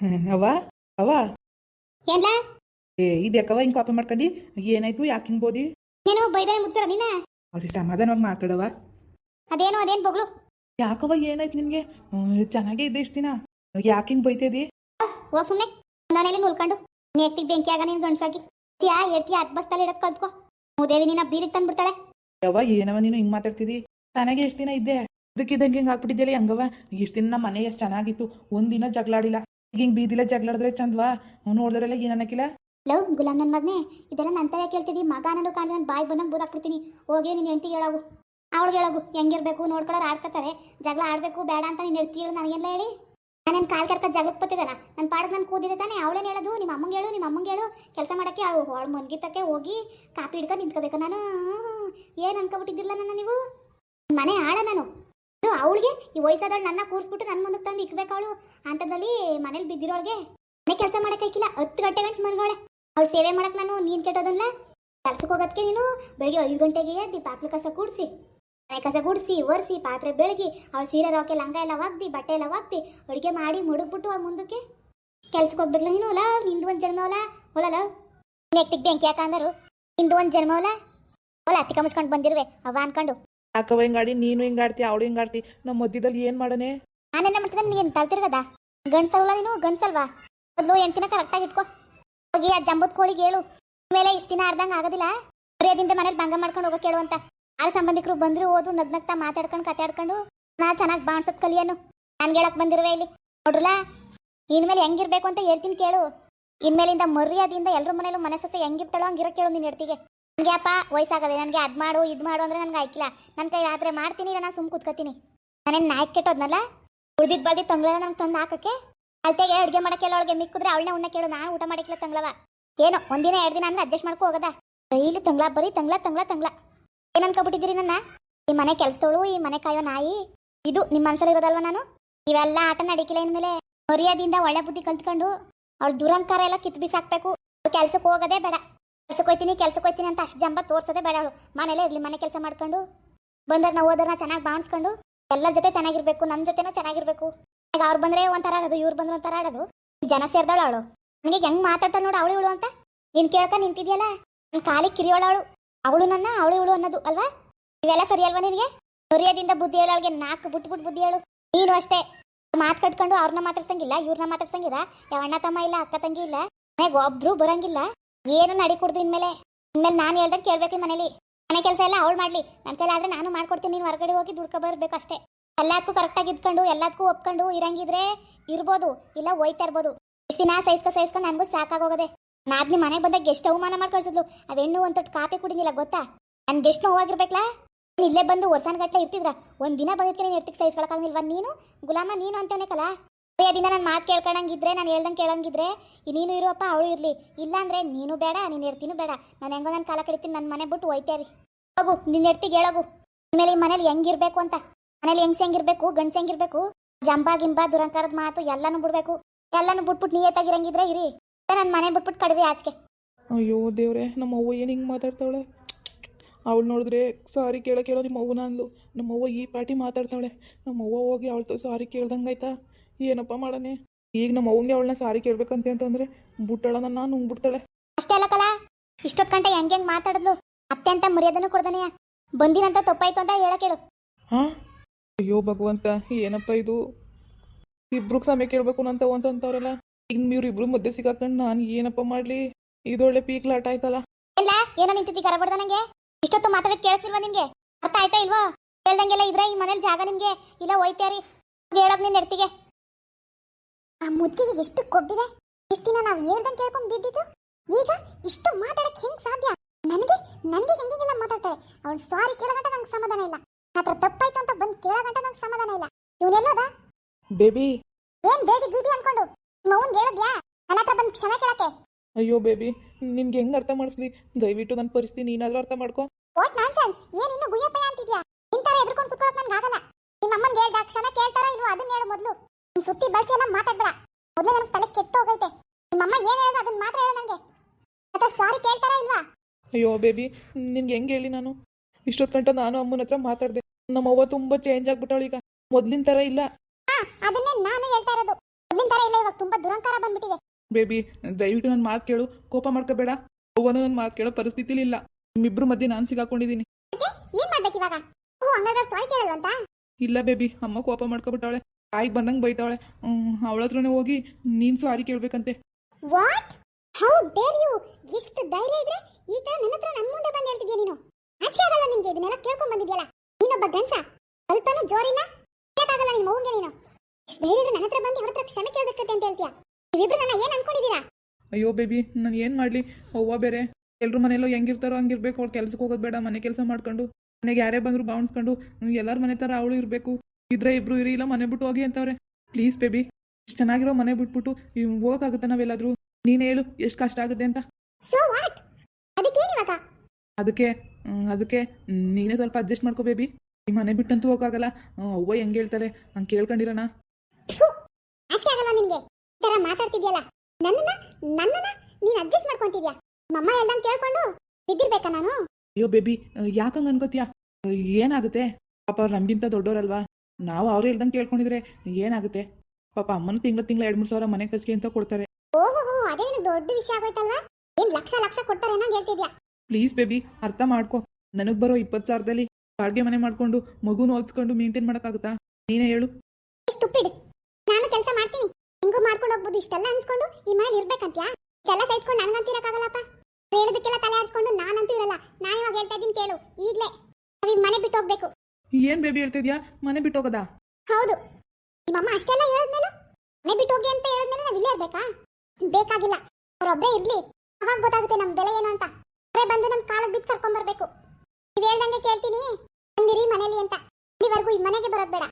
ಅವ್ವ? ಅವ್ವ? ಏನ್ಲ? ಏ ಇದ್ಯಾಕವ ಹಿಂಗೆ ಕಾಪಿ ಮಾಡ್ಕೊಂಡಿ? ಏನಾಯ್ತು? ಯಾಕೆ ಹಿಂಗೆ ಬೋದಿ ನೀನು ಬೈದಾನೆ ಮುಚ್ಚರ ನೀನ? ಅಸಿ ಸಮಾಧಾನವಾಗಿ ಮಾತಾಡವ ಅದೇನು ಅದೇನು ಬೊಗಳು ಯಾಕವ ಏನಾಯ್ತು ನಿನಗೆ? ಚೆನ್ನಾಗೇ ಇದ್ದೆ ಇಷ್ಟು ದಿನ. ಯಾಕೆ ಹಿಂಗೆ ಬೈತೇದಿ? ಹೋಗ್ ಸುಮ್ಮನೆ ನಾನೆಲ್ಲ ನುಲ್ಕೊಂಡು. ನೇಕ್ತಿಗೆ ಬೆಂಕಿ ಆಗ ನೀನು ಗಂಡ್ಸಾಗಿ? ಯಾ ಹೇಳ್ತಿ ಹತ್ತು ಬಸ್ತಲ್ಲಿ ಇಡಕ್ ಕಲ್ತ್ಕೋ. ಮುದೇವಿ ನಿನ್ನ ಬೀದಿಗೆ ತಂದ್ಬಿಡ್ತಾಳೆ. ಯವ್ವ ಏನವ ನೀನು ಹಿಂಗೆ ಮಾತಾಡ್ತಿದಿ? ತನಗೆ ಎಷ್ಟು ದಿನ ಇದ್ದೆ. ಇದಕ್ಕಿದ್ದಂಗೆ ಹಿಂಗೆ ಹಾಕ್ಬಿಟ್ಟಿದ್ಯಲ್ಲ ಹೆಂಗವ ಇಷ್ಟು ದಿನ ನಮ್ಮ ಮನೆ ಎಷ್ಟು ಚೆನ್ನಾಗಿತ್ತು. ಒಂದಿನ ಜಗಳಾಡಿಲ್ಲ. ಹಿಂಗೆ ಬೀದಿಲ್ಲ ಜಗಳಾಡಿದ್ರೆ ಚಂದವಾ? ನೋಡಿದ್ರೆಲ್ಲ ಏನು ಅನ್ನಕ್ಕಿಲ್ಲ ಲವ್ ಗುಲಾಮ್ ನನ್ನ ಮಗನೇ, ಇದೆಲ್ಲ ನಂತರ ಕೇಳ್ತಿದ್ದಿ ಮಗ ಅನ್ನೋದು ಕಾಣ್ದೆ ನಾನು ಬಾಯಿ ಬಂದಂಗೆ ಬೂದಾಕ್ಬಿಡ್ತೀನಿ ಹೋಗಿ ನೀನು ಹೆಂಡತಿಗೆ ಹೇಳಾವು ಅವಳಿಗೆ ಹೇಳೋಗು, ಹೆಂಗಿರ್ಬೇಕು ನೋಡ್ಕೊಳ್ಳೋರು ಆಡ್ಕೊತಾರೆ. ಜಗಳ ಆಡಬೇಕು, ಬೇಡ ಅಂತ ನೀನು ಹೆಡ್ತಿ ಹೇಳು, ನನಗೆಲ್ಲ ಹೇಳಿ. ನಾನು ಕಾಲ್ ಕರ್ಕ ಜಗಳಕ್ಕೆ ಬತ್ತಿದ್ದಾನ ನನ್ನ ಪಾಡಕ್ಕೆ ನಾನು ಕೂದಿದೆ ತಾನೆ, ಅವಳೇನು ಹೇಳೋದು? ನಿಮ್ಮ ಅಮ್ಮಂಗೆ ಹೇಳು ನಿಮ್ಮ ಅಮ್ಮಂಗೆ ಹೇಳು. ಕೆಲಸ ಮಾಡೋಕ್ಕೆ ಅವಳು ಅವಳು ಮನ್ಗಿತ್ತಕ್ಕೆ ಹೋಗಿ ಕಾಪಿ ಹಿಡ್ಕೊಂಡು ನಿಂತ್ಕೋಬೇಕು ನಾನು. ಏನು ಅನ್ಕೊಬಿಟ್ಟಿದ್ದಿಲ್ಲ ನನ್ನ ನೀವು? ಮನೆ ಆಳ ನಾನು. ಅವಳಿಗೆ? ಈ ವಯಸ್ಸಾದವಳು ನನ್ನ ಕೂರಿಸ್ಬಿಟ್ಟು ನನ್ನ ಮುಂದಕ್ಕೆ ತಂದು ಇಕ್ಬೇಕು ಅವಳು ಅಂಥದ್ರಲ್ಲಿ ಮನೇಲಿ ಬಿದ್ದಿರೋಳಿಗೆ ಮನೆ ಕೆಲಸ ಮಾಡೋಕ್ಕಾಗಿಲ್ಲ ಹತ್ತು ಗಂಟೆ ಗಂಟೆ ಮನ್ಗೋಳೆ ಅವ್ಳು ಸೇವೆ ಮಾಡಕ್ಕೆ ನಾನು ನೀನ್ ಕೆಟ್ಟೋದಲ್ಲ ಕೆಲ್ಸಕ್ಕೆ ಹೋಗೋದಕ್ಕೆ ನೀನು? ಬೆಳಿಗ್ಗೆ ಐದು ಗಂಟೆಗೆ ಎದ್ದು ಬಾಕ್ಲು ಕಸ ಕೂಡಿಸಿ. ಮನೆ ಕಸ ಗುಡಿಸಿ ಒರೆಸಿ, ಪಾತ್ರೆ ಬೆಳಗಿ, ಅವ್ಳು ಸೀರೆ ರೊಕ್ಕೆ ಲಂಗ ಎಲ್ಲ ಒಗ್ದಿ, ಬಟ್ಟೆ ಎಲ್ಲ ಒಗ್ದಿ, ಅಡುಗೆ ಮಾಡಿ ಮುಡುಗ್ಬಿಟ್ಟು ಅವಳು ಮುಂದಕ್ಕೆ ಕೆಲ್ಸಕ್ಕೆ ಹೋಗ್ಬೇಕಲ್ಲ ನೀನು ಹೊಲ? ನಿಂದು ಒಂದು ಜನ್ಮ ಹೊಲ? ಹೊಲಲ್ಲ ನೆಕ್ತಿಗೆ ಬೆಂಕಿ ಯಾಕಂದರು ನಿಂದು ಒಂದು ಜನ್ಮ ಹೊಲ? ಹೊಲ ಅತ್ತಿಕ ಮುಚ್ಕೊಂಡು ಬಂದಿರುವೆ ಅವ ಅನ್ಕೊಂಡು. ಯಾಕವ ಹಿಂಗಾಡಿ, ನೀನು ಹಿಂಗಾಡ್ತಿ, ಅವಳು ಹಿಂಗಾಡ್ತಿ ನಮ್ಮ ಮಧ್ಯದಲ್ಲಿ ಏನ್ ಮಾಡನೆ? ನಾನೆಲ್ಲ ಮಾಡ್ತಿದ್ದೆ ನೀನ್ ತಳ್ತಿರ್ಗದ ಗಂಡ್ಸಲ್ವಾ ನೀನು, ಗಂಡ್ಸಲ್ವಾ? ಮೊದಲು ಎಂಟಿನ ಕರೆಕ್ಟಾಗಿ ಇಟ್ಕೋ. ಹೋಗಿ ಆ ಜಂಬದ ಕೋಳಿಗೆ ಹೇಳು. ಮೇಲೆ ಇಷ್ಟು ದಿನ ಆಡ್ದಂಗೆ ಆಗೋದಿಲ್ಲ. ಪ್ರಿಯದಿಂದ ಮನೇಲಿ ಭಂಗ ಮಾಡ್ಕೊಂಡು ಹೋಗೋ ಕೇಳು ಅಂತ. ಆ ಸಂಬಂಧಿಕರು ಬಂದ್ರು, ಹೋದ್ರು, ನಗ್ನಗ್ತಾ ಮಾತಾಡ್ಕೊಂಡು, ಕತೆ ಆಡ್ಕೊಂಡು, ನಾ ಚೆನ್ನಾಗಿ ಬಾಣ್ಸತ್ ಕಲಿಯನು. ನಾನು ಹೇಳಕ್ ಬಂದಿರುವೆ ಇಲ್ಲಿ. ನೋಡ್ರಲ್ಲ ಇನ್ಮೇಲೆ ಹೆಂಗಿರ್ಬೇಕು ಅಂತ ಹೇಳ್ತೀನಿ ಕೇಳು. ಇನ್ಮೇಲಿಂದ ಮರ್ಯಾದೆಯಿಂದ ಎಲ್ಲರ ಮನೇಲೂ ಮನೆ ಸೊಸೆ ಹೆಂಗಿರ್ತಾಳೋ ಹಂಗಿರೋ ಕೇಳು ನಿನ್ನ ಹೆಡ್ತಿಗೆ. ನನಗೆ ಅಪ್ಪ ವಯಸ್ಸಾಗದೆ ನನಗೆ ಅದು ಮಾಡು, ಇದು ಮಾಡು ಅಂದರೆ ನನಗೆ ಆಯ್ಕಿಲ್ಲ. ನನ್ನ ಕೈ ಆದರೆ ಮಾಡ್ತೀನಿ ಇಲ್ಲ ನಾನು ಸುಮ್ ಕೂತ್ಕೋತೀನಿ. ನಾನೇನು ನಾಯಿ ಕೆಟ್ಟೋದ್ನಲ್ಲ? ಉಳ್ದಿದ್ ಬಳ್ದಿ ತಂಗ್ಳ ನಮ್ಗೆ ತಂದು ಹಾಕಕ್ಕೆ? ಅಲ್ತೆಗೆ ಅಡುಗೆ ಮಾಡಕ್ಕೆ ಅವಳಿಗೆ ಮಿಕ್ಕಿದ್ರೆ ಅವಳನ್ನ ಉಣ್ಣ ಕೇಳು, ನಾನು ಊಟ ಮಾಡಿಕ್ಲ ತಂಗ್ಳವ. ಏನೋ ಒಂದಿನ ಎರಡು ದಿನ ಅಂದ್ರೆ ಅಡ್ಜಸ್ಟ್ ಮಾಡ್ಕೊ ಹೋಗದ. ಡೈಲಿ ತಂಗ್ಳ, ಬರೀ ತಂಗ್ಳ ತಂಗ್ಳ ತಂಗ್ಳ. ಏನು ಅನ್ಕೊಬಿಟ್ಟಿದ್ದೀರಿ ನನ್ನ? ಈ ಮನೆ ಕೆಲಸದವಳು ಈ ಮನೆ ಕಾಯೋ ನಾಯಿ, ಇದು ನಿಮ್ಮ ಮನ್ಸಲ್ಲಿರೋದಲ್ವ ನಾನು? ಇವೆಲ್ಲ ಆಟ ನಡಿಕಿಲ್ಲ ಇನ್ಮೇಲೆ ಮರ್ಯಾದಿಂದ ಒಳ್ಳೆ ಬುದ್ಧಿ ಕಲ್ತ್ಕೊಂಡು ಅವ್ಳ ದುರಂಕಾರ ಎಲ್ಲ ಕಿತ್ತು ಬಿಸಾಕ್ಬೇಕು ಕೆಲಸಕ್ಕೆ ಹೋಗೋದೇ ಬೇಡ. ಕೆಲ್ಸಕ್ಕೆ ಹೋಯ್ತೀನಿ, ಕೆಲ್ಸಕ್ಕೆ ಅಂತ ಅಷ್ಟು ಜಂಬ ತೋರ್ಸೋದೇ ಬೇಡ ಅವಳು. ಮನೇಲೇ ಇರಲಿ, ಮನೆ ಕೆಲಸ ಮಾಡ್ಕೊಂಡು. ಬಂದ್ರನ್ನ ಹೋದ್ರನ್ನ ಚೆನ್ನಾಗಿ ಬಾಣಿಸ್ಕೊಂಡು, ಎಲ್ಲರ ಜೊತೆ ಚೆನ್ನಾಗಿರ್ಬೇಕು ನಮ್ಮ ಜೊತೆನೂ ಚೆನ್ನಾಗಿರ್ಬೇಕು. ಈಗ ಅವ್ರು ಬಂದ್ರೆ ಒಂಥರ ಆಡೋದು, ಇವ್ರು ಬಂದ್ರೆ ಒಂಥರ ಆಡೋದು. ಜನ ಸೇರ್ದಾಳು ಅವಳು. ನನಗೆ ಹೆಂಗ್ ಮಾತಾಡ್ತಾಳೆ ನೋಡು ಅವಳು ಇವಳು ಅಂತ. ನೀನು ಕೇಳ್ಕ ನಿಂತಿದ್ಯಲ್ಲ ನನ್ನ ಕಾಲಿ ಕಿರಿಯೋಳು ಅವಳು. ಅವಳು ನನ್ನ, ಅವಳು ಇವಳು ಅನ್ನೋದು, ಅಲ್ವಾ? ಇವೆಲ್ಲ ಸರಿ ಅಲ್ವಾ ನಿನಗೆ? ಸರಿಯಾದಿಂದ ಬುದ್ಧಿ ಹೇಳೋಳಿಗೆ ನಾಲ್ಕು ಬಿಟ್ಟು ಬಿಟ್ಟು ಬುದ್ಧಿ ಹೇಳು. ನೀನು ಅಷ್ಟೇ. ಮಾತು ಕಟ್ಕೊಂಡು ಅವ್ರನ್ನ ಮಾತಾಡ್ಸಂಗಿಲ್ಲ ಇವ್ರನ್ನ ಮಾತಾಡ್ಸಂಗಿಲ್ಲ. ಯಾವ ಅಣ್ಣ ತಮ್ಮ ಇಲ್ಲ, ಅಕ್ಕ ತಂಗಿ ಇಲ್ಲ, ಮನೆಗೆ ಒಬ್ರು ಬರಂಗಿಲ್ಲ. ಏನು ನಡಿ ಕುಡ್ದು ಇನ್ಮೇಲೆ. ಇನ್ಮೇಲೆ ನಾನು ಹೇಳ್ದಂಗೆ ಕೇಳ್ಬೇಕು ಮನೇಲಿ. ಮನೆ ಕೆಲಸ ಎಲ್ಲ ಅವಳು ಮಾಡ್ಲಿ. ನನ್ನ ಕೈಲಿ ಆದ್ರೆ ನಾನು ಮಾಡ್ಕೊಡ್ತೀನಿ. ನೀನು ಹೊರಗಡೆ ಹೋಗಿ ದುಡ್ಕ ಬರ್ಬೇಕು ಅಷ್ಟೇ. ಎಲ್ಲದಕ್ಕೂ ಕರೆಕ್ಟಾಗಿ ಇದ್ಕೊಂಡು ಎಲ್ಲದಕ್ಕೂ ಒಪ್ಕೊಂಡು ಇರಂಗಿದ್ರೆ ಇರ್ಬೋದು, ಇಲ್ಲ ಹೋಯ್ತಾ ಇರ್ಬೋದು. ಇಷ್ಟು ದಿನ ಸಹಿಸ್ಕೊ ಸಹಿಸ್ಕೊಂಡು ನನಗೂ ಸಾಕಾಗೋಗದೆ. ನಾದ್ನಿ ಮನೆಗೆ ಬಂದಾಗ ಎಷ್ಟು ಅವಮಾನ ಮಾಡಿ ಕಳ್ಸಿದ್ಲು ಅವ್ ಹೆಣ್ಣು ಒಂದು ಕಾಪಿ ಕುಡಿದಿಲ್ಲ ಗೊತ್ತಾ? ನನ್ಗೆ ಎಷ್ಟು ನೋವಾಗಿರ್ಬೇಕಲ್ಲ ನೀನ್ ಇಲ್ಲೇ ಬಂದು ವರ್ಷಾನ್ಗಟ್ಲೆ ಇರ್ತಿದ್ರ. ಒಂದ್ ದಿನ ಬಂದಿದ್ಕೆ ನೀನು ಎತ್ತಿಗೆ ನೀನು? ಗುಲಾಮ, ನೀನು ಅಂತಾನೆ ದಿನ ನಾನು ಮಾತು ಕೇಳ್ಕೊಳಂಗಿದ್ರೆ ನಾನು ಹೇಳ್ದಂಗೆ ಕೇಳಂಗಿದ್ರೆ ನೀನು ಇರುವಪ್ಪ, ಅವಳು ಇರಲಿ. ಇಲ್ಲಾಂದ್ರೆ ನೀನು ಬೇಡ, ನೀನು ಇರ್ತೀನು ಬೇಡ. ನಾನು ಹೆಂಗೋ ನನ್ನ ಕಾಲ ಕಡಿತೀನಿ ನನ್ನ ಮನೆ ಬಿಟ್ಟು ಹೋಯ್ತಾರಿ ಹೋಗು ನಿನ್ನ ಎಡ್ತಿಗೆ ಹೇಳೋಗು. ಆಮೇಲೆ ಈ ಮನೇಲಿ ಹೆಂಗಿರ್ಬೇಕು ಅಂತ. ಮನೇಲಿ ಹೆಂಗ್ಸ್ ಹೆಂಗಿರ್ಬೇಕು, ಗಂಡ್ಸ್ ಹೆಂಗಿರ್ಬೇಕು, ಜಂಬಾ ಗಿಂಬ ದುರಂಕಾರದ ಮಾತು ಎಲ್ಲಾನು ಬಿಡ್ಬೇಕು. ಎಲ್ಲಾನು ಬಿಟ್ಬಿಟ್ಟು ನೀಯತ್ತಾಗಿರಂಗಿದ್ರೆ ಇರಿ. ನನ್ನ ಮನೆ ಬಿಟ್ಬಿಟ್ಟು ಕಡಿರಿ ಆಚೆಗೆ. ಅಯ್ಯೋ ದೇವ್ರೆ, ನಮ್ಮ ಅವ್ವ ಏನು ಹಿಂಗೆ ಮಾತಾಡ್ತಾವಳೆ? ಅವಳು ನೋಡಿದ್ರೆ ಸಾರಿ ಕೇಳೋ ಕೇಳೋ ನಿಮ್ಮ ಅವ್ವನ ಅಂದ್ಲು. ನಮ್ಮ ಅವ್ವ ಈ ಪಾಟಿ ಮಾತಾಡ್ತಾವಳೆ. ನಮ್ಮ ಅವ್ವ ಹೋಗಿ ಅವಳು ಸಾರಿ ಕೇಳ್ದಂಗಾಯ್ತಾ? ಏನಪ್ಪ ಮಾಡನೆ ಈಗ ನಮ್ಮ ಅವ್ವಂಗೆ ಅವಳನ್ನ ಸಾರಿ ಕೇಳ್ಬೇಕಂತೆ ಅಂತಂದ್ರೆ ಬುಟ್ಟಳ ನಾನು ನುಂಗ್ಬಿಡ್ತಾಳೆ. ಅಷ್ಟೇ ಅಲ್ಲ ಕಲಾ ಇಷ್ಟೊತ್ತು ಗಂಟೆ ಹೆಂಗ್ ಹೆಂಗ್ ಮಾತಾಡಿದ್ಲು? ಅತ್ಯಂತ ಅಂತ ಮರ್ಯಾದನು ಕೊಡ್ದನೆಯ ಬಂದಿನಂತ ತಪ್ಪಾಯ್ತು ಅಂತ ಹೇಳಕೇಳು ಹಾ? ಅಯ್ಯೋ ಭಗವಂತ ಏನಪ್ಪ ಇದು? ಇಬ್ರಿಗೆ ಸಮಯ ಕೇಳಬೇಕು ಅಂತ ಅಂತಂತವ್ರಲ್ಲ ಈಗ ಇವ್ರಿಬ್ರು ಮಧ್ಯೆ ಸಿಗಾಕೊಂಡು ನಾನು ಏನಪ್ಪ ಮಾಡ್ಲಿ? ಇದೊಳ್ಳೆ ಪೀಕ್ಲಾಟ ಆಯ್ತಲ್ಲ. ಇಲ್ಲ ಏನೋ ನಿಂತಿದ್ದಿ ಕರ ಬಡ್ದ ನಂಗೆ? ಇಷ್ಟೊತ್ತು ಮಾತಾಡೋದು ಕೇಳಿಸ್ತಿಲ್ವಾ ನಿಮ್ಗೆ ಅರ್ಥ ಆಯ್ತಾ ಇಲ್ವಾ? ಹೇಳ್ದಂಗೆಲ್ಲ ಇದ್ರೆ ಈ ಮನೇಲಿ ಜಾಗ ನಿಮ್ಗೆ? ಇಲ್ಲ ಹೋಯ್ತಾರಿ ಹೇಳೋದ್ ನಿನ್ ಎಡ್ತಿಗೆ ಆ ಮುದ್ದಿಗೆ ಎಷ್ಟು ಕೊಬ್ಬಿದೆ? ಇಷ್ಟು ದಿನ ನಾವು ಹೇಳ್ದಂಗೆ ಕೇಳ್ಕೊಂಡು ಬಿದ್ದಿದ್ದು? ಈಗ ಇಷ್ಟು ಮಾತಾಡಕ್ಕೆ ಹೆಂಗ್ ಸಾಧ್ಯ? ನನಗೆ ನನಗೆ ಹೆಂಗಿಗೆಲ್ಲ ಮಾತಾಡ್ತಾರೆ? ಅವ್ಳು ಸಾರಿ ಕೇಳಗಂಟ ನಂಗೆ ಸಮಾಧಾನ ಇಲ್ಲ. ಹತ್ರ ತಪ್ಪಾಯ್ತು ಅಂತ ಬಂದು ಕೇಳಗಂಟ ನಂಗೆ ಸಮಾಧಾನ ಇಲ್ಲ. ಇವನೆಲ್ಲೋದ ಬೇಬಿ. ಏನ್ ಬೇಬಿ ಗೀಬಿ ಅನ್ಕೊಂಡು? ಮೌನ್ ಹೇಳಿದ್ಯಾ? ನನ್ನ ಹತ್ರ ಬಂದು ಕ್ಷಮೆ ಕೇಳಕ್ಕೆ. ಅಯ್ಯೋ ಬೇಬಿ ನಿನ್ಗೆ ಹೆಂಗ್ ಅರ್ಥ ಮಾಡಿಸ್ಲಿ? ದಯವಿಟ್ಟು ನನ್ನ ಪರಿಸ್ಥಿತಿ ನೀನಾದ್ರೂ ಅರ್ಥ ಮಾಡ್ಕೊ. ವಾಟ್ ನಾನ್ಸೆನ್ಸ್ ಏನ್ ಇನ್ನು ಗುಯ್ಯಪ್ಪಯ್ಯ ಅಂತಿದ್ಯಾ? ಇಂತರ ಎದ್ರುಕೊಂಡು ಕುತ್ಕೊಳಕ್ ನನ್ಗೆ ಆಗಲ್ಲ. ನಿಮ್ಮ ಅಮ್ಮನ್ ಹೇಳ್ದ ಕ್ಷಮೆ ಕೇಳ್ತಾರ ಇಲ್ವೋ ಅದನ್ನ ಹೇಳು ಮೊದ್ಲು. ನಿಮ್ ಸುತ್ತಿ ಬಳಸಿ ಎಲ್ಲ ಮಾತಾಡ್ಬೇಡ. ಮೊದಲೇ ನನ್ ತಲೆ ಕೆಟ್ಟು ಹೋಗೈತೆ. ನಿಮ್ಮಮ್ಮ ಏನ್ ಹೇಳಿದ್ರು ಅದನ್ನ ಮಾತ್ರ ಹೇಳ ನಂಗೆ. ಮತ್ತೆ ಸಾರಿ ಕೇಳ್ತಾರ ಇಲ್ವಾ? ಅಯ್ಯೋ ಬೇಬಿ ನಿನ್ಗೆ ಹೆಂಗೆ ಹೇಳಿ ನಾನು? ಇಷ್ಟೊತ್ತು ಗಂಟ ನಾನು ಅಮ್ಮನ ಹತ್ರ ಮಾತಾಡಿದೆ. ನಮ್ಮ ಅವ್ವ ತುಂಬಾ ಚೇಂಜ್ ಆಗ್ಬಿಟ್ಟವಳು ಈಗ. ಮೊದ್ಲಿನ ತರ ಇಲ್ಲ. ಹಾ ಅದನ್ನೇ ನಾನು ಹೇಳ್ತಾ ಇರೋದು. ಮೊದ್ಲಿನ ತರ ಇಲ್ಲ ಇವಾಗ ತುಂಬಾ ದುರಂಕಾರ ಬಂದ್ಬಿಟ್ಟಿದೆ. ಬೇಬಿ ದಯವಿಟ್ಟು ನನ್ನ ಮಾತು ಕೇಳು. ಕೋಪ ಮಾಡ್ಕೋಬೇಡ. ಅವ್ವನ ನನ್ನ ಮಾತು ಕೇಳೋ ಪರಿಸ್ಥಿತಿಲಿ ಇಲ್ಲ. ನಿಮ್ಮಿಬ್ರು ಮಧ್ಯೆ ನಾನು ಸಿಗಾಕೊಂಡಿದ್ದೀನಿ ಏನ್ ಮಾಡ್ಬೇಕು ಇವಾಗ ಓ ಹಂಗಾದ್ರೆ ಸಾರಿ ಕೇಳಲ್ವಂತ? ಇಲ್ಲ ಬೇಬಿ ಅಮ್ಮ ಕೋಪ ಮಾಡ್ಕೊಬಿಟ್ಟಾಳೆ. ತಾಯಿಗೆ ಬಂದಂಗೆ ಬೈತಾವಳೆ. ಅವಳ ಹತ್ರನೇ ಹೋಗಿ ನೀನು ಸಾರಿ ಕೇಳ್ಬೇಕಂತೆ. ವಾಟ್ ಹೌ ಡೇರ್ ಯು ಎಷ್ಟು ಧೈರ್ಯ ಇದ್ರೆ ಈ ತರ ನನ್ನ ಹತ್ರ ನನ್ನ ಮುಂದೆ ಬಂದು ಹೇಳ್ತಿದ್ಯಾ ನೀನು? ಆಚೆ ಆಗಲ್ಲ ನಿನ್ಗೆ ಇದನ್ನೆಲ್ಲ ಕೇಳ್ಕೊಂಡ್ ಬಂದಿದ್ಯಲ್ಲ. ನೀನೊಬ್ಬ ಗಂಡ್ಸ ಸ್ವಲ್ಪನೂ ಜೋರಿಲ್ಲ ಕೇಳಕ್ಕಾಗಲ್ಲ ನಿನ್ ಮಗುಗೆ ನೀನು. ಎಷ್ಟು ಧೈರ್ಯ ಇದ್ರೆ ನನ್ನ ಹತ್ರ ಬಂದು ಅವ್ರ ಹತ್ರ ಕ್ಷಮೆ ಕೇಳ್ಬೇಕಂತೆ ಅಂತ ಹೇಳ್ತೀಯಾ? ನೀವಿಬ್ರು ನನ್ನ ಏನ್ ಅನ್ಕೊಂಡಿದ್ದೀರಾ? ಅಯ್ಯೋ ಬೇಬಿ ನಾನು ಏನು ಮಾಡಲಿ? ಅವ್ವ ಬೇರೆ. ಎಲ್ಲರೂ ಮನೆಯಲ್ಲೋ ಹೆಂಗಿರ್ತಾರೋ ಹಂಗಿರ್ಬೇಕು. ಅವ್ಳು ಕೆಲ್ಸಕ್ಕೆ ಹೋಗೋದು ಬೇಡ ಮನೆ ಕೆಲಸ ಮಾಡ್ಕೊಂಡು ಮನೆಗೆ ಯಾರೇ ಬಂದ್ರು ಬಾವಣಿಸ್ಕೊಂಡು ಎಲ್ಲರ ಮನೆ ಥರ ಅವಳು ಇರಬೇಕು. ಇದ್ರೆ ಇಬ್ರು ಇರಿ ಇಲ್ಲ ಮನೆ ಬಿಟ್ಟು ಹೋಗಿ ಅಂತವ್ರೆ ಪ್ಲೀಸ್ ಬೇಬಿ ಇಷ್ಟು ಚೆನ್ನಾಗಿರೋ ಮನೆ ಬಿಟ್ಬಿಟ್ಟು ಹೋಗೋಕ್ಕಾಗುತ್ತಾ ನಾವೆಲ್ಲಾದ್ರೂ. ನೀನು ಹೇಳು ಎಷ್ಟು ಕಷ್ಟ ಆಗುತ್ತೆ ಅಂತ. ಅದಕ್ಕೆ ಅದಕ್ಕೆ ನೀನೇ ಸ್ವಲ್ಪ ಅಡ್ಜಸ್ಟ್ ಮಾಡ್ಕೋ ಬೇಬಿ ಈ ಮನೆ ಬಿಟ್ಟಂತೂ ಹೋಗಾಗಲ್ಲ. ಹ್ಮ್, ಅವ್ವ ಹೆಂಗೆ ಹೇಳ್ತಾರೆ ಹಂಗೆ ಕೇಳ್ಕೊಂಡಿರೋಣ. ತರ ಮಾತಾಡ್ತಿದ್ಯಲ್ಲ. ನನ್ನನ್ನ ನನ್ನನ್ನ ನೀನ್ ಅಡ್ಜಸ್ಟ್ ಮಾಡ್ಕೊಂತಿದ್ಯಾ? ಮಮ್ಮ ಹೇಳ್ದಂಗ್ ಕೇಳ್ಕೊಂಡು ಬಿದ್ದಿರ್ಬೇಕಾ ನಾನು? ಅಯ್ಯೋ ಬೇಬಿ ಯಾಕಂಗ್ ಅನ್ಕೋತೀಯ? ಏನಾಗುತ್ತೆ? ಪಾಪ ಅವ್ರು ನಮ್ಗಿಂತ ದೊಡ್ಡವರಲ್ವಾ ನಾವು ಅವ್ರು ಇಲ್ದಂಗೆ ಕೇಳ್ಕೊಂಡಿದ್ರೆ ಏನಾಗುತ್ತೆ? ಪಾಪ ಅಮ್ಮನ ತಿಂಗಳ ತಿಂಗಳ ಎರಡು ಮೂರು ಸಾವಿರ ಮನೆ ಖರ್ಚಿಗೆ ಅಂತ ಕೊಡ್ತಾರೆ. ಓಹೋ ಅದೇ ನಿನಗೆ ದೊಡ್ಡ ವಿಷಯ ಆಗೋಯ್ತಲ್ವಾ? ಏನ್ ಲಕ್ಷ ಲಕ್ಷ ಕೊಡ್ತಾರೆ ಅನ್ನೋ ಹೇಳ್ತಿದ್ಯಾ? ಪ್ಲೀಸ್ ಬೇಬಿ ಅರ್ಥ ಮಾಡ್ಕೊ. ನನಗೆ ಬರೋ ಇಪ್ಪತ್ತು ಸಾವಿರದಲ್ಲಿ ಬಾಡಿಗೆ ಮನೆ ಮಾಡ್ಕೊಂಡು ಮಗುನ ಓದಿಸ್ಕೊಂಡು ಮೇಂಟೈನ್ ಮಾಡೋಕ್ಕಾಗುತ್ತಾ? ನೀನೇ ಹೇಳು. ಸ್ಟುಪಿಡ್ ನಾನು ಕೆಲಸ ಮಾಡ್ತೀನಿ. ಹಿಂಗೂ ಮಾಡ್ಕೊಂಡು ಹೋಗ್ಬೋದು. ಇಷ್ಟೆಲ್ಲ ಅನ್ಸ್ಕೊಂಡು ಈ ಮನೇಲಿ ಇರ್ಬೇಕಂತ್ಯಾ? ಇಷ್ಟೆಲ್ಲ ಸಹಿಸ್ಕೊಂಡು ನನಗಂತಿರಕ್ಕಾಗಲ್ಲಪ್ಪ ಹೇಳೋದಕ್ಕೆಲ್ಲ ತಲೆ ಆಡ್ಸ್ಕೊಂಡು ನಾನಂತೂ ಇರಲ್ಲ. ನಾನು ಇವಾಗ ಹೇಳ್ತಾ ಇದ್ದೀನಿ ಕೇಳು. ಈಗ್ಲೇ. ನಾವೀಗ ಮನೆ ಬಿಟ್ಟು ಹೋಗ್ಬೇಕು. ಏನು ಬೇಬಿ ಹೇಳ್ತಿದ್ಯಾ? ಮನೆ ಬಿಟ್ಟು ಹೋಗೋದಾ? ಹೌದು. ನಿಮ್ಮಮ್ಮ ಅಷ್ಟೆಲ್ಲ ಹೇಳಿದ್ಮೇಲೆ ಮನೆ ಬಿಟ್ಟು ಹೋಗಿ ಅಂತ ಹೇಳಿದ್ಮೇಲೆ ನಾವು ಇಲ್ಲೇ ಇರ್ಬೇಕಾ? ಬೇಕಾಗಿಲ್ಲ. ಅವ್ರೊಬ್ರೇ ಇರ್ಲಿ. ಅವಾಗ ಗೊತ್ತಾಗುತ್ತೆ ನಮ್ ಬೆಲೆ ಏನು ಅಂತ. ಅವರೇ ಬಂದು ನಮ್ಮ ಕಾಲಕ್ಕೆ ಬಿದ್ದು ಕರ್ಕೊಂಡ್ ಬರ್ಬೇಕು. ನೀವ್ ಹೇಳ್ದಂಗೆ ಕೇಳ್ತೀನಿ. ಬಂದಿರಿ ಮನೇಲಿ ಅಂತ. ಇಲ್ಲಿವರೆಗೂ ಈ ಮನೆಗೆ ಬರೋದ್ ಬೇಡ.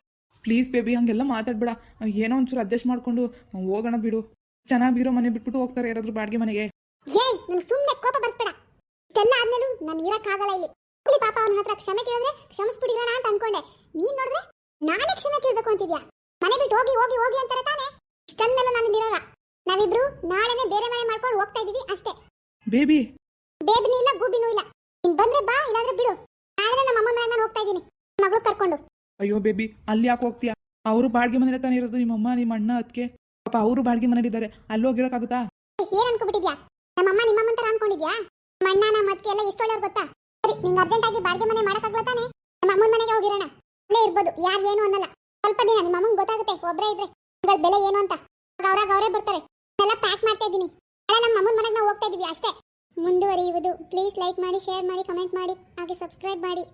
ಪ್ಲೀಸ್ ಬೇಬಿ ಹಂಗೆಲ್ಲ ಮಾತಾಡ್ಬೇಡ. ಏನೋ ಒಂಚೂರು ಅಡ್ಜಸ್ಟ್ ಮಾಡ್ಕೊಂಡು ಹೋಗೋಣ ಬಿಡು. ಚೆನ್ನಾಗಿರೋ ಮನೆ ಬಿಟ್ಬಿಟ್ಟು ಹೋಗ್ತಾರೆ ಯಾರಾದ್ರೂ ಬಾಡಿಗೆ ಮನೆಗೆ. ಏಯ್ ನನ್ಗೆ ಸುಮ್ಮನೆ ಕೋಪ ಬರ್ಸ್ಬೇಡ. ಇಷ್ಟೆಲ್ಲ ಆದ್ಮೇಲೂ ನಾನು ಇರಕ್ಕಾಗಲ್ಲ ಇಲ್ಲಿ. ಹೋಗ್ಲಿ ಪಾಪ ಅವನ ಹತ್ರ ಕ್ಷಮೆ ಕೇಳಿದ್ರೆ ಕ್ಷಮಿಸ್ಬಿಡಿರೋಣ ಅಂತ ಅನ್ಕೊಂಡೆ. ನೀನ್ ನೋಡಿದ್ರೆ ನಾನೇ ಕ್ಷಮೆ ಕೇಳ್ಬೇಕು ಅಂತಿದ್ಯಾ? ಮನೆ ಬಿಟ್ಟು ಹೋಗಿ ಹೋಗಿ ಹೋಗಿ ಅಂತಾರೆ ತಾನೆ? ಇಷ್ಟಂದ್ಮೇಲೆ ನಾನು ಇಲ್ಲಿರೋಣ ನಾವಿಬ್ರು ನಾಳೆನೆ ಬೇರೆ ಮನೆ ಮಾಡ್ಕೊಂಡು ಹೋಗ್ತಾ ಇದೀವಿ ಅಷ್ಟೇ. ಬೇಬಿ. ಬೇಬಿನೂ ಇಲ್ಲ ಗೂಬಿನೂ ಇಲ್ಲ. ನೀನ್ ಬಂದ್ರೆ ಬಾ ಇಲ್ಲಾಂದ್ರೆ ಬಿಡು. ನಾಳೆ ನಮ್ಮ ಅಮ್ಮನ ಮನೆಗೆ ನಾನು ಹೋಗ್ತಾ ಇದೀನಿ ಮಗಳು ಕರ್ಕೊಂಡು. ಅಯ್ಯೋ ಬೇಬಿ ಅಲ್ಲಿ ಯಾಕೆ ಹೋಗ್ತೀಯಾ? ಅವರು ಬಾಡಿಗೆ ಮನೇಲಿ ತಾನೇ ಇರೋದು ನಿಮ್ಮಮ್ಮ ನಿಮ್ಮ ಅಣ್ಣ ಅದಕ್ಕೆ ಪಾಪ ಅವರು ಬಾಡಿಗೆ ಮನೇಲಿದ್ದಾರೆ ಅಲ್ಲಿ ಹೋಗಿರೋಕ್ಕಾಗುತ್ತಾ ಏಯ್, ಏನ್ ಅನ್ಕೊಬಿಟ್ಟಿದ್ಯಾ? ನಮ್ಮಮ್ಮ ನಿಮ್ಮಮ್ಮ ಅಂತ ಅನ್ಕೊಂಡಿದ್ಯಾ? ನಮ್ಮ ಅಣ್ಣ ನಮ್ಮ ಅದಕ್ಕೆ ಎಲ್ಲ ಎಷ್ಟು ಒಳ್ಳೆಯವ್ರು ಗೊತ್ತಾ? ಸರಿ ನಿಂಗೆ ಅರ್ಜೆಂಟ್ ಆಗಿ ಬಾಡಿಗೆ ಮನೆ ಮಾಡಕ್ಕಾಗ್ಲ ತಾನೆ ನಮ್ಮ ಅಮ್ಮನ ಮನೆಗೆ ಹೋಗಿರೋಣ. ಅಲ್ಲೇ ಇರ್ಬೋದು, ಯಾರು ಏನು ಅನ್ನಲ್ಲ. ಸ್ವಲ್ಪ ದಿನ, ನಿಮ್ಮ ಅಮ್ಮಂಗೆ ಗೊತ್ತಾಗುತ್ತೆ ಒಬ್ಬರೇ ಇದ್ರೆ. ಬೆಲೆ ಏನು ಅಂತ. ಅವ್ರಾಗ ಅವರೇ ಬರ್ತಾರೆ. ಎಲ್ಲ ಪ್ಯಾಕ್ ಮಾಡ್ತಾ ಇದ್ದೀನಿ. ಅಲ್ಲ, ನಮ್ಮ ಅಮ್ಮನ ಮನೆಗೆ ನಾವು ಹೋಗ್ತಾ ಇದೀವಿ ಅಷ್ಟೇ. ಮುಂದುವರಿಯುವುದು. ಪ್ಲೀಸ್ ಲೈಕ್ ಮಾಡಿ ಶೇರ್ ಮಾಡಿ ಕಮೆಂಟ್ ಮಾಡಿ, ಹಾಗೆ ಸಬ್ಸ್ಕ್ರೈಬ್ ಮಾಡಿ.